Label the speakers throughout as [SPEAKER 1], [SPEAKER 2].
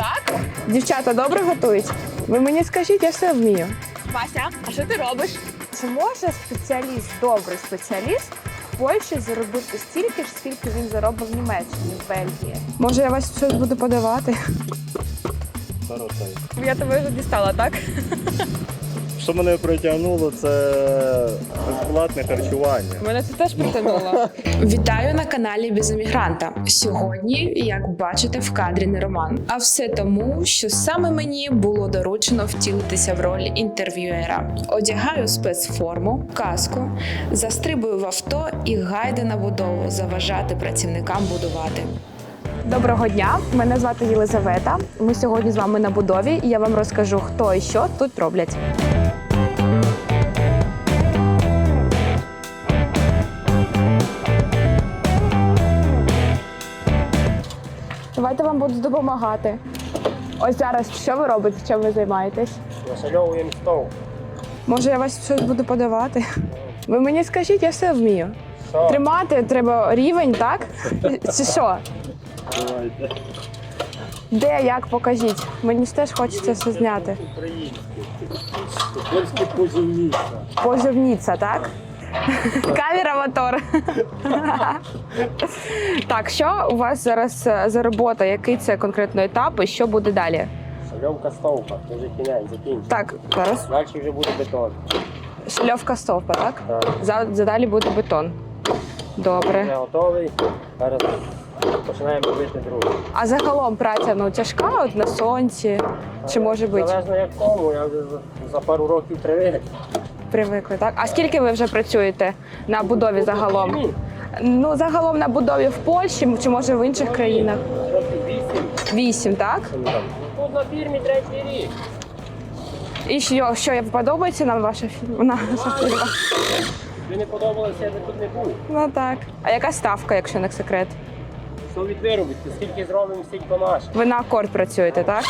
[SPEAKER 1] Так? Дівчата добре готують? Ви мені скажіть, я все вмію. Вася, а що ти робиш? Чи може спеціаліст, добрий спеціаліст в Польщі заробити стільки ж, скільки він заробив в Німеччині, в Бельгії? Може, я вас щось буду подавати? Я тебе вже дістала, так?
[SPEAKER 2] Що мене притягнуло, це безплатне харчування.
[SPEAKER 1] Мене це теж притягнуло.
[SPEAKER 3] Вітаю на каналі Без емігранта. Сьогодні, як бачите, в кадрі не роман. А все тому, що саме мені було доручено втілитися в роль інтерв'юера. Одягаю спецформу, каску, застрибую в авто і гайда на будову заважати працівникам будувати.
[SPEAKER 1] Доброго дня, мене звати Єлизавета. Ми сьогодні з вами на будові, і я вам розкажу, хто і що тут роблять. Давайте вам буду допомагати. Ось зараз що ви робите, чим ви займаєтесь?
[SPEAKER 2] Нашальовуємо стол.
[SPEAKER 1] Може, я вас щось буду подавати? Ви мені скажіть, я все вмію.
[SPEAKER 2] Що?
[SPEAKER 1] Тримати треба рівень, так? Чи що?
[SPEAKER 2] Давайте.
[SPEAKER 1] Де, як покажіть? Мені ж теж хочеться все зняти.
[SPEAKER 2] Українське. Польське позивніше.
[SPEAKER 1] Позивніться, так? Камера мотор. так, що у вас зараз е, за робота? Який це конкретно етап і що буде далі?
[SPEAKER 2] Шальовка стовпа. Це вже кінець.
[SPEAKER 1] Так, зараз
[SPEAKER 2] Далі вже буде бетон.
[SPEAKER 1] шльовка стовпа, так?
[SPEAKER 2] Так.
[SPEAKER 1] За, задалі буде бетон. Добре.
[SPEAKER 2] Вже готовий. Зараз починаємо робити другу.
[SPEAKER 1] А загалом праця ну тяжка от на сонці. Чи може бути?
[SPEAKER 2] Залежно як кому, я вже за- за пару років привик.
[SPEAKER 1] Привикли, так? А скільки ви вже працюєте на будові загалом? Ну, загалом на будові в Польщі чи може в інших країнах?
[SPEAKER 2] Вісім.
[SPEAKER 1] Вісім, так?
[SPEAKER 2] Тут на фірмі третій рік.
[SPEAKER 1] І що, що подобається нам ваша фірма? Фірма?
[SPEAKER 2] Тобі не подобалося, я би тут не був.
[SPEAKER 1] Ну так. А яка ставка, якщо не секрет?
[SPEAKER 2] Що від виробітки, скільки зробимо, стільки наш.
[SPEAKER 1] Ви на акорд працюєте, так?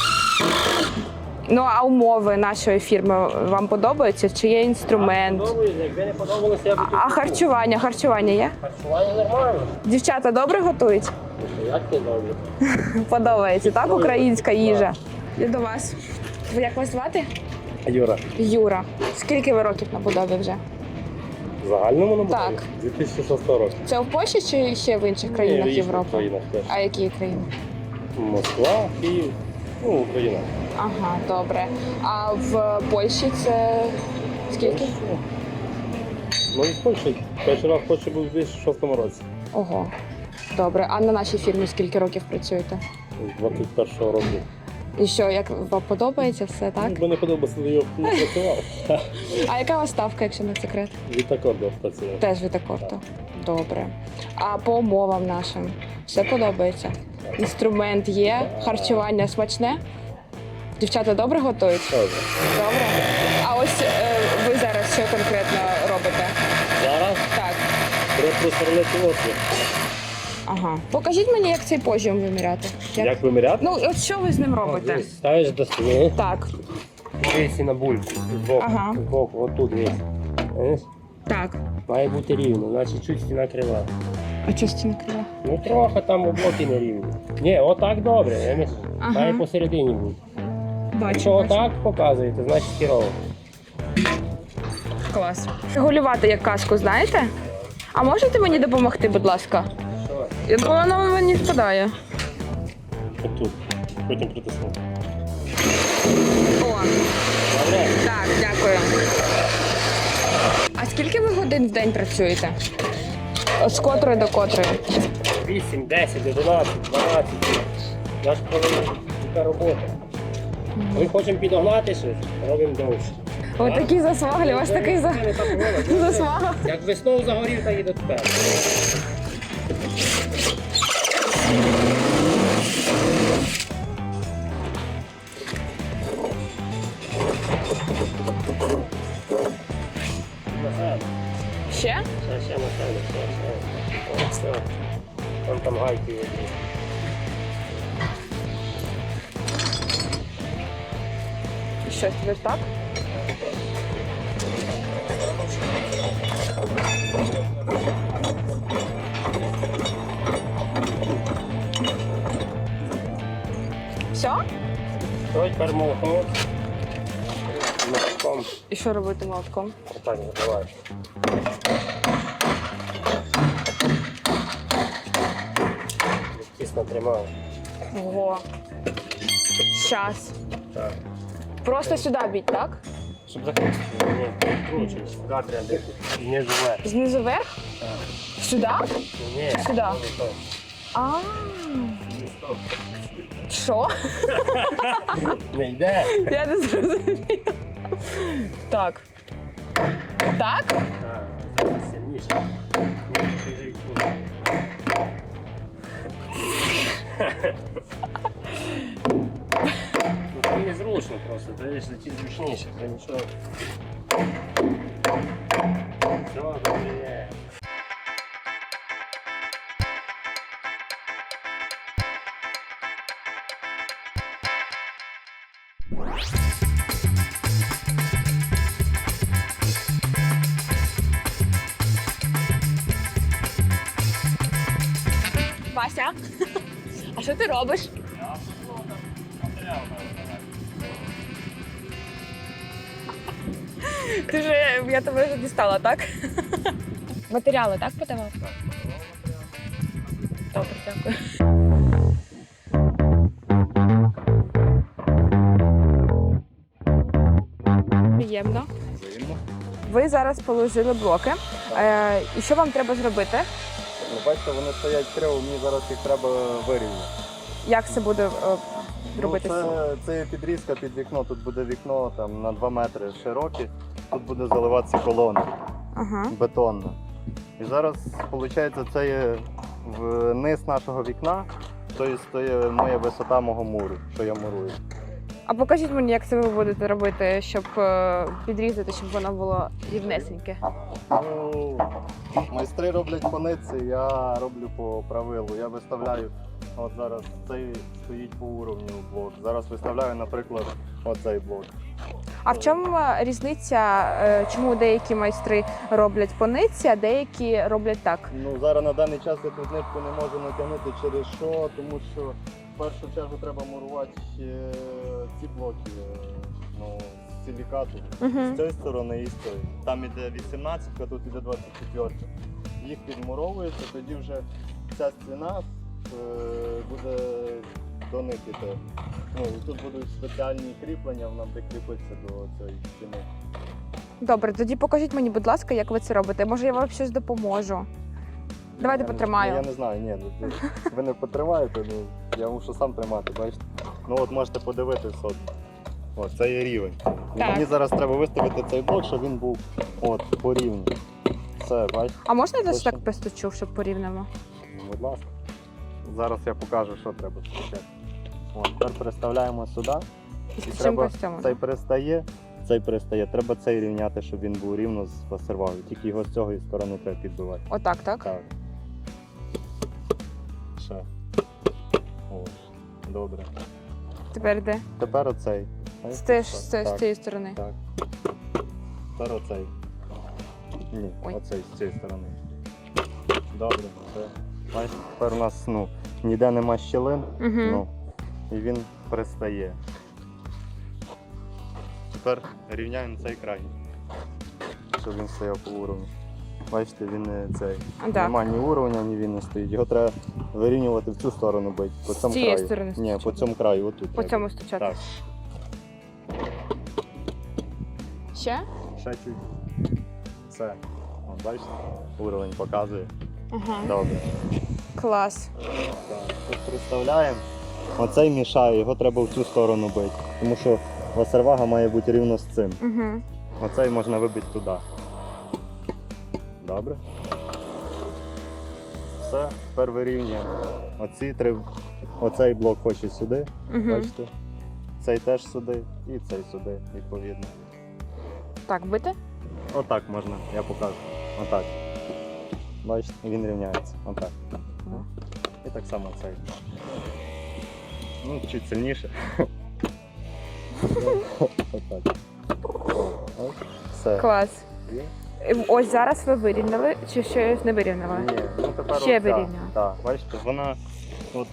[SPEAKER 1] Ну а умови нашої фірми вам подобаються? Чи є інструмент?
[SPEAKER 2] Якби не подобалося, я б
[SPEAKER 1] А, харчування? Харчування є?
[SPEAKER 2] Харчування нормально.
[SPEAKER 1] Дівчата добре готують?
[SPEAKER 2] Як не добре?
[SPEAKER 1] Подобається, так? Українська їжа. І до вас. Ви як вас звати?
[SPEAKER 2] Юра,
[SPEAKER 1] Юра. Скільки ви років на будові вже?
[SPEAKER 2] в загальному наборі?
[SPEAKER 1] Так.
[SPEAKER 2] 2006 року.
[SPEAKER 1] Це в Польщі чи ще в інших країнах Європи?
[SPEAKER 2] країнах теж.
[SPEAKER 1] А які країни?
[SPEAKER 2] Москва, Київ, ну, Україна.
[SPEAKER 1] Ага, добре. А в Польщі це скільки?
[SPEAKER 2] Ну, в Польщі. Перший раз в Польщі був у 2006 році.
[SPEAKER 1] Ого. Добре. А на нашій фірмі скільки років працюєте?
[SPEAKER 2] З 21 року.
[SPEAKER 1] І що, як вам подобається все, так?
[SPEAKER 2] Якби не подобалося, то я не працював.
[SPEAKER 1] А яка у вас ставка, якщо не секрет?
[SPEAKER 2] Від акордів працював.
[SPEAKER 1] Теж від акорту. Добре. А по умовам нашим все подобається? Інструмент є, харчування смачне? Дівчата добре готують?
[SPEAKER 2] Добре.
[SPEAKER 1] Добре. А ось е, ви зараз що конкретно робите?
[SPEAKER 2] Зараз
[SPEAKER 1] Так.
[SPEAKER 2] треба просверлити отвір.
[SPEAKER 1] Ага. Покажіть мені, як цей позіум виміряти.
[SPEAKER 2] Як виміряти?
[SPEAKER 1] Ну, от що ви з ним робите?
[SPEAKER 2] Дивись, Ставиш до стіни,
[SPEAKER 1] Так,
[SPEAKER 2] дивись на бульбу. Збоку,
[SPEAKER 1] Ага.
[SPEAKER 2] збоку, отут дивись. Знаєш?
[SPEAKER 1] так.
[SPEAKER 2] Має бути рівно, значить чуть стіна крива.
[SPEAKER 1] А що стіна крива?
[SPEAKER 2] Ну трохи там у блоки не рівні. Ні, отак добре. знаєш?
[SPEAKER 1] Ага.
[SPEAKER 2] Має посередині бути.
[SPEAKER 1] Бачу.
[SPEAKER 2] Якщо
[SPEAKER 1] бачу.
[SPEAKER 2] отак показуєте, значить хірово.
[SPEAKER 1] Клас. Регулювати як каску, знаєте? А можете мені допомогти, будь ласка? Я вона мені впадає.
[SPEAKER 2] Отут. Потім притиснути.
[SPEAKER 1] О, так, дякую. А скільки ви годин в день працюєте? З котрої до котрої?
[SPEAKER 2] 8, 10, 11, 12. Я ж коли така робота. Ми хочемо підогнати щось, робимо довше.
[SPEAKER 1] Ви такі засмаглі, у вас такий за...
[SPEAKER 2] Не було. Як весною загорів, так і до тепер. На.
[SPEAKER 1] Ще?
[SPEAKER 2] Ще, ще на ще, ще. О, все. Вон там гайки є.
[SPEAKER 1] І що, тепер так? Все?
[SPEAKER 2] Той тепер молоток. Молотком
[SPEAKER 1] І що робити молотком?
[SPEAKER 2] отак забиваєш. Тісно тримав.
[SPEAKER 1] Ого. Щас.
[SPEAKER 2] Так.
[SPEAKER 1] Просто сюди біть, так?
[SPEAKER 2] Щоб закрити. Ні, кручуєш. В кадрі не живе.
[SPEAKER 1] Знизу вверх? Сюди?
[SPEAKER 2] Ні,
[SPEAKER 1] Сюди.
[SPEAKER 2] не то.
[SPEAKER 1] А. Що?
[SPEAKER 2] Не йде.
[SPEAKER 1] Я не зрозуміла. Так. Так?
[SPEAKER 2] Так, зараз сильніше. Ні, ти ж тут. Ну, це незручно просто, це ж ті зручніше, це нічого.
[SPEAKER 1] Вася, а що ти робиш? Ти вже, я тебе вже дістала, так? Матеріали, так, подавав? Добре, дякую. Приємно. Ви зараз положили блоки. Е, і що вам треба зробити?
[SPEAKER 4] Ну, бачите, вони стоять криво, мені зараз їх треба вирівняти.
[SPEAKER 1] Як це буде е, робитися?
[SPEAKER 4] Ну, це, це підрізка під вікно, тут буде вікно там, на 2 метри широке, тут буде заливатися колона
[SPEAKER 1] Ага.
[SPEAKER 4] бетонна. І зараз, виходить, це є в- низ нашого вікна, тобто є моя висота мого муру, що я мурую.
[SPEAKER 1] А покажіть мені, як це ви будете робити, щоб е, підрізати, щоб воно було рівнесеньке.
[SPEAKER 4] Ну, майстри роблять по ниці, я роблю по правилу. Я виставляю, от зараз цей стоїть по уровню блок. Зараз виставляю, наприклад, оцей блок.
[SPEAKER 1] А в чому е, різниця, е, чому деякі майстри роблять по ниці, а деякі роблять так?
[SPEAKER 4] Ну зараз на даний час я тут нитку не можу натягнути через що, тому що першу чергу треба мурувати е, ці блоки е, ну, з силікату. З
[SPEAKER 1] Угу.
[SPEAKER 4] цієї сторони і з цієї. Там іде 18, а тут іде 24. Їх підмуровується, тоді вже ця стіна е, буде до них іти. Ну, і тут будуть спеціальні кріплення, вона буде кріпитися до цієї стіни.
[SPEAKER 1] Добре, тоді покажіть мені, будь ласка, як ви це робите. Може, я вам щось допоможу. Давайте
[SPEAKER 4] Я
[SPEAKER 1] потримаю.
[SPEAKER 4] Я не знаю, ні, ну, ви- ви не потримаєте, ну я мушу сам тримати, бачите. Ну от можете подивитись, от. От, це є рівень.
[SPEAKER 1] Так.
[SPEAKER 4] Мені зараз треба виставити цей блок, щоб він був от, по рівню. Все, бачите?
[SPEAKER 1] А можна я
[SPEAKER 4] Точно.
[SPEAKER 1] так постучу, щоб порівнямо?
[SPEAKER 4] Ну, Будь ласка. Зараз я покажу, що треба спочатку. От, тепер переставляємо сюди. І треба
[SPEAKER 1] костюмом.
[SPEAKER 4] цей перестає, цей перестає. Треба цей рівняти, щоб він був рівно з васервагою. Тільки його з цієї сторони треба підбивати.
[SPEAKER 1] Отак, так?
[SPEAKER 4] Так. Ще. О, добре.
[SPEAKER 1] Тепер де?
[SPEAKER 4] Тепер оцей.
[SPEAKER 1] З, теж, з, цієї сторони.
[SPEAKER 4] Так. Тепер оцей. Ні,
[SPEAKER 1] Ой.
[SPEAKER 4] оцей з цієї сторони. Добре, все. Бачите, тепер у нас ну, ніде нема щілин,
[SPEAKER 1] Угу.
[SPEAKER 4] ну, і він пристає. Тепер рівняємо цей край, щоб він стояв по уровню. Бачите, він не цей.
[SPEAKER 1] Так.
[SPEAKER 4] Нема ні уровня, ні він не стоїть. Його треба вирівнювати в цю сторону бити. По
[SPEAKER 1] З
[SPEAKER 4] цьому
[SPEAKER 1] цієї
[SPEAKER 4] краю.
[SPEAKER 1] сторони
[SPEAKER 4] Ні, по
[SPEAKER 1] стучати.
[SPEAKER 4] цьому краю, отут.
[SPEAKER 1] По
[SPEAKER 4] треба.
[SPEAKER 1] цьому стучати.
[SPEAKER 4] Так,
[SPEAKER 1] Ще?
[SPEAKER 4] ще чуть. Все. От, бачите, уровень показує.
[SPEAKER 1] Ага.
[SPEAKER 4] Добре.
[SPEAKER 1] Клас.
[SPEAKER 4] Так, тут представляємо. Оцей мішає, його треба в цю сторону бити. Тому що васервага має бути рівно з цим.
[SPEAKER 1] Угу.
[SPEAKER 4] Оцей можна вибити туди. Добре. Все, тепер вирівнюємо. Оці три. Оцей блок хоче сюди,
[SPEAKER 1] Угу.
[SPEAKER 4] бачите? Цей теж сюди і цей сюди, відповідно.
[SPEAKER 1] Так, бити?
[SPEAKER 4] Отак можна, я покажу. Отак. Бачите, він рівняється. Отак.
[SPEAKER 1] Ага.
[SPEAKER 4] І так само цей. Ну, чуть сильніше. Отак. Все.
[SPEAKER 1] Клас.
[SPEAKER 4] Є?
[SPEAKER 1] Е, Ось зараз ви вирівняли, чи щось не вирівняли?
[SPEAKER 4] Ні, ну тепер
[SPEAKER 1] Ще
[SPEAKER 4] оця.
[SPEAKER 1] вирівняла.
[SPEAKER 4] Так, бачите, вона от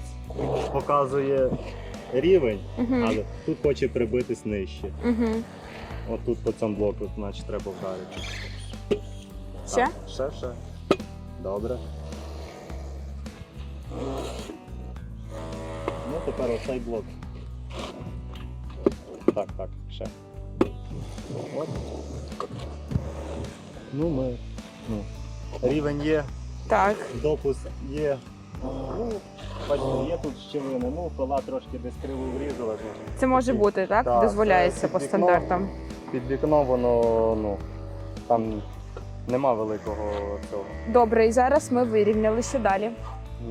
[SPEAKER 4] показує рівень,
[SPEAKER 1] Угу.
[SPEAKER 4] але тут хоче прибитись нижче.
[SPEAKER 1] Угу.
[SPEAKER 4] От тут по цьому блоку, значить, треба вдарити.
[SPEAKER 1] Ще?
[SPEAKER 4] Так, ще, ще. Добре. Ну, тепер оцей блок. Так, так, ще. От. Ну, ми. Ну, рівень є,
[SPEAKER 1] Так.
[SPEAKER 4] допуск є. Ну, бачите, є тут щілини. Ну, пила трошки десь криво врізала. ну,
[SPEAKER 1] Це може бути, так?
[SPEAKER 4] Так,
[SPEAKER 1] Дозволяється
[SPEAKER 4] це
[SPEAKER 1] по
[SPEAKER 4] вікно.
[SPEAKER 1] стандартам.
[SPEAKER 4] Під вікном воно, ну, там нема великого цього.
[SPEAKER 1] Добре, і зараз ми вирівняли що далі.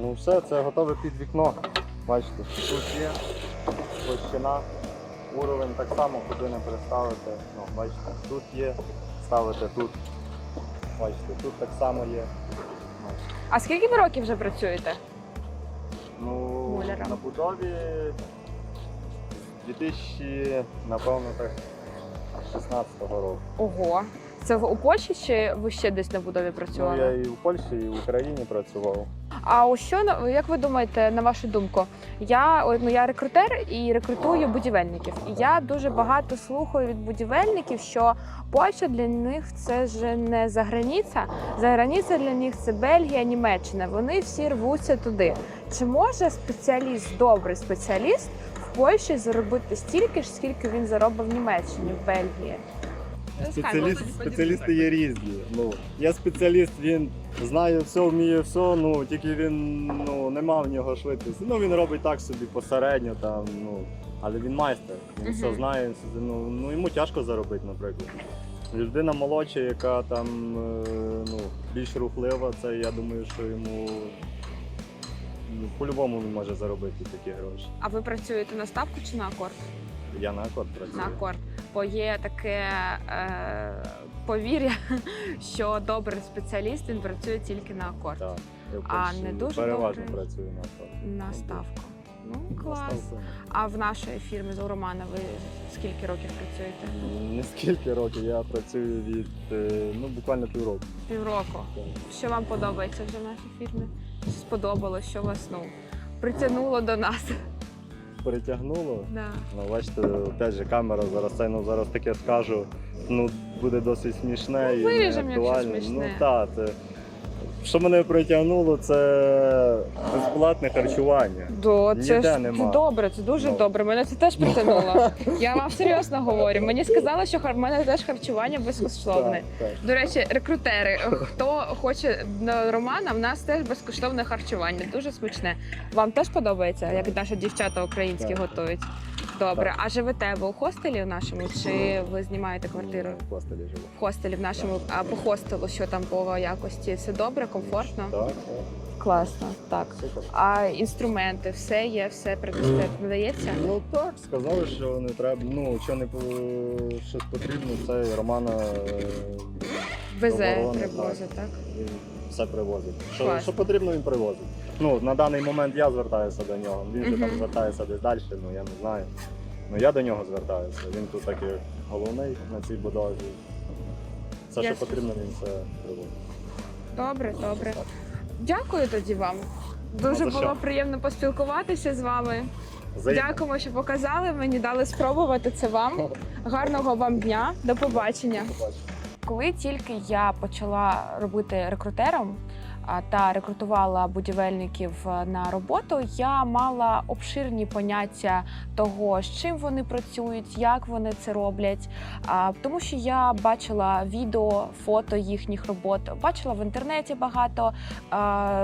[SPEAKER 4] Ну все, це готове під вікно. Бачите, тут є площина, уровень так само, куди не переставити. Ну, бачите, тут є, ставите тут. Бачите, тут так само є.
[SPEAKER 1] А скільки ви років вже працюєте?
[SPEAKER 4] Ну,
[SPEAKER 1] Муляром.
[SPEAKER 4] на будові з 2000, напевно, так, 16-го року.
[SPEAKER 1] Ого. Це в у Польщі чи ви ще десь на будові
[SPEAKER 4] Ну, я і в Польщі, і в Україні працював.
[SPEAKER 1] А ось що як ви думаєте, на вашу думку? Я ну, я рекрутер і рекрутую будівельників. І я дуже багато слухаю від будівельників, що Польща для них це вже не за границя. За границя для них це Бельгія, Німеччина. Вони всі рвуться туди. Чи може спеціаліст, добрий спеціаліст в Польщі заробити стільки ж, скільки він заробив в Німеччині, в Бельгії?
[SPEAKER 4] Спеціаліст, спеціалісти є різні. Ну, є спеціаліст, він знає все, вміє все, ну тільки він ну, нема в нього швидкості. Ну він робить так собі посередньо, там, ну, але він майстер, він все знає, ну, ну йому тяжко заробити, наприклад. Людина молодша, яка там е, ну, більш рухлива, це я думаю, що йому ну, по-любому він може заробити такі гроші.
[SPEAKER 1] А ви працюєте на ставку чи на акорд?
[SPEAKER 4] Я на акорд працюю.
[SPEAKER 1] на акорд. Бо є таке е, повір'я, що добрий спеціаліст він працює тільки на акорд,
[SPEAKER 4] Так,
[SPEAKER 1] А не дуже
[SPEAKER 4] переважно
[SPEAKER 1] добре?
[SPEAKER 4] працюю на акорд.
[SPEAKER 1] на ставку. Ну
[SPEAKER 4] На
[SPEAKER 1] клас.
[SPEAKER 4] ставку.
[SPEAKER 1] А в нашої фірмі з Романа ви скільки років працюєте?
[SPEAKER 4] Не скільки років, я працюю від е, ну, буквально півроку.
[SPEAKER 1] Півроку. Що вам подобається вже в нашій фірмі? Що сподобалось, що вас ну притягнуло до нас?
[SPEAKER 4] Перетягнуло.
[SPEAKER 1] Да.
[SPEAKER 4] Ну, бачите, опять же, камера зараз це, ну, зараз таке скажу, ну, буде досить смішне і
[SPEAKER 1] виріжемо, якщо
[SPEAKER 4] неактуальне.
[SPEAKER 1] смішне.
[SPEAKER 4] Ну так, це. Що мене притягнуло, це безплатне харчування.
[SPEAKER 1] До це ж це
[SPEAKER 4] нема.
[SPEAKER 1] добре, це дуже
[SPEAKER 4] Ну.
[SPEAKER 1] добре. Мене це теж притягнуло. Я вам серйозно говорю. Мені сказали, що в мене теж харчування безкоштовне.
[SPEAKER 4] Так, так.
[SPEAKER 1] До речі, рекрутери, хто хоче на Романа, в нас теж безкоштовне харчування, дуже смачне. Вам теж подобається, як наші дівчата українські
[SPEAKER 4] Так.
[SPEAKER 1] готують? Добре,
[SPEAKER 4] Так.
[SPEAKER 1] а живете ви у хостелі в нашому, чи ви знімаєте квартиру?
[SPEAKER 4] В хостелі живу.
[SPEAKER 1] В хостелі в нашому, а по хостелу, що там по якості? Все добре, комфортно?
[SPEAKER 4] Так, так,
[SPEAKER 1] Класно, так. А інструменти, все є, все надається?
[SPEAKER 4] Ну так, сказали, що не треба. Ну, що не по- щось потрібно, це Романа е,
[SPEAKER 1] Везе, привозить, так?
[SPEAKER 4] він все привозить. Що, що потрібно, він привозить. Ну, на даний момент я звертаюся до нього. Він же
[SPEAKER 1] Мгм.
[SPEAKER 4] там звертається десь далі, ну я не знаю. Ну я до нього звертаюся. Він тут такий головний на цій будові. Все, що
[SPEAKER 1] Ясно.
[SPEAKER 4] потрібно, він все привозить.
[SPEAKER 1] Добре, добре. Дякую тоді вам. Дуже
[SPEAKER 4] Ну,
[SPEAKER 1] було
[SPEAKER 4] що?
[SPEAKER 1] приємно поспілкуватися з вами.
[SPEAKER 4] Взаємно.
[SPEAKER 1] Дякуємо, що показали мені, дали спробувати це вам. Гарного вам дня, до побачення.
[SPEAKER 4] Побачимо.
[SPEAKER 1] Коли тільки я почала робити рекрутером та рекрутувала будівельників е, на роботу, я мала обширні поняття того, з чим вони працюють, як вони це роблять. Тому що я бачила відео, фото їхніх робот, бачила в інтернеті багато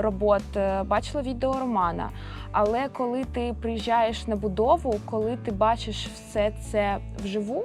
[SPEAKER 1] робот, е, бачила відео Романа. Але коли ти приїжджаєш на будову, коли ти бачиш все це вживу,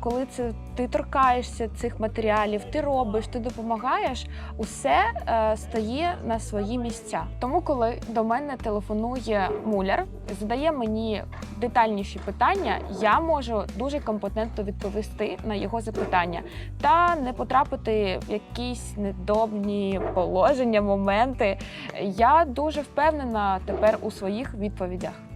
[SPEAKER 1] коли це ти торкаєшся цих матеріалів, ти робиш, ти допомагаєш, усе е, стає на свої місця. Тому, коли до мене телефонує муляр, задає мені детальніші питання, я можу дуже компетентно відповісти на його запитання та не потрапити в якісь недобні положення, моменти. Я дуже впевнена тепер у своїх відповідях.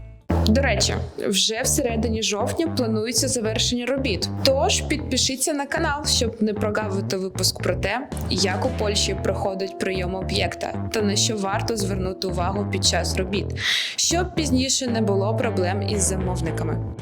[SPEAKER 1] До речі, вже всередині жовтня планується завершення робіт. Тож підпишіться на канал, щоб не прогавити випуск про те, як у Польщі проходить прийом об'єкта та на що варто звернути увагу під час робіт, щоб пізніше не було проблем із замовниками.